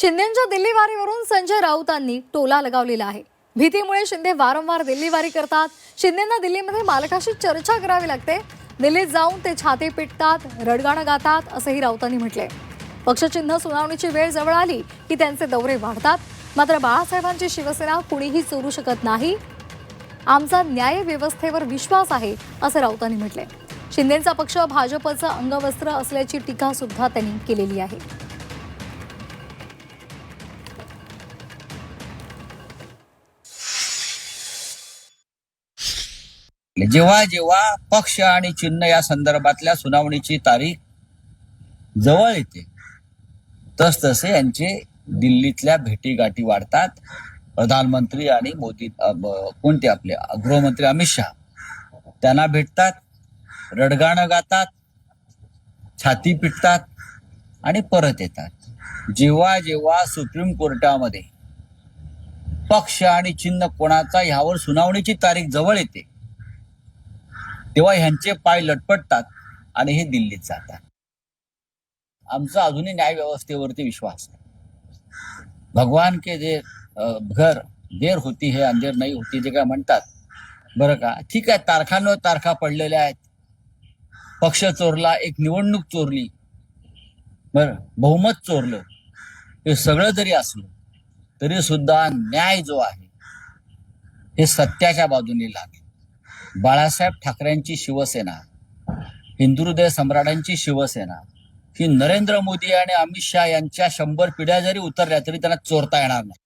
शिंदेच्या दिल्लीवारीवरून संजय राऊतांनी टोला लगावलेला आहे. भीतीमुळे शिंदे वारंवार दिल्लीवारी करतात. शिंदेना दिल्लीमध्ये मालकाशी चर्चा करावी लागते. दिल्लीत जाऊन ते छाती पिटतात रडगाणं गातात असंही राऊतांनी म्हटले पक्षचिन्ह सुनावणीची वेळ जवळ आली की त्यांचे दौरे वाढतात. मात्र बाळासाहेबांची शिवसेना कुणीही चोरू शकत नाही. आमचा न्याय व्यवस्थेवर विश्वास आहे असं राऊतांनी म्हटले शिंदेचा पक्ष भाजपचं अंगवस्त्र असल्याची टीका सुद्धा त्यांनी केलेली आहे. जेव्हा जेव्हा पक्ष आणि चिन्ह या संदर्भातल्या सुनावणीची तारीख जवळ येते तस तसे यांचे दिल्लीतल्या भेटीगाठी वाढतात. प्रधानमंत्री आणि मोदी कोणते आपले गृहमंत्री अमित शहा. त्यांना भेटतात रडगाणं गातात छाती पिटतात आणि परत येतात. जेव्हा जेव्हा सुप्रीम कोर्टामध्ये पक्ष आणि चिन्ह कोणाचा ह्यावर सुनावणीची तारीख जवळ येते तेव्हा ह्यांचे पाय लटपटतात आणि हे दिल्लीत जातात. आमचा अजूनही न्याय व्यवस्थेवरती विश्वास आहे. भगवान के जे घर देर होती हे अंधेर नाही होती जे काय म्हणतात. बरं का? ठीक आहे तारखांवर तारखा पडलेल्या आहेत. पक्ष चोरला एक निवडणूक चोरली. बरं बहुमत चोरलं. हे सगळं जरी असलं तरी सुद्धा न्याय जो आहे हे सत्याच्या बाजूने लागेल. बाळासाहेब ठाकरेंची शिवसेना हिंदू हृदय सम्राटांची शिवसेना ही नरेंद्र मोदी आणि अमित शहा यांच्या शंभर पिढ्या जरी उतरल्या तरी त्यांना चोरता येणार नाही.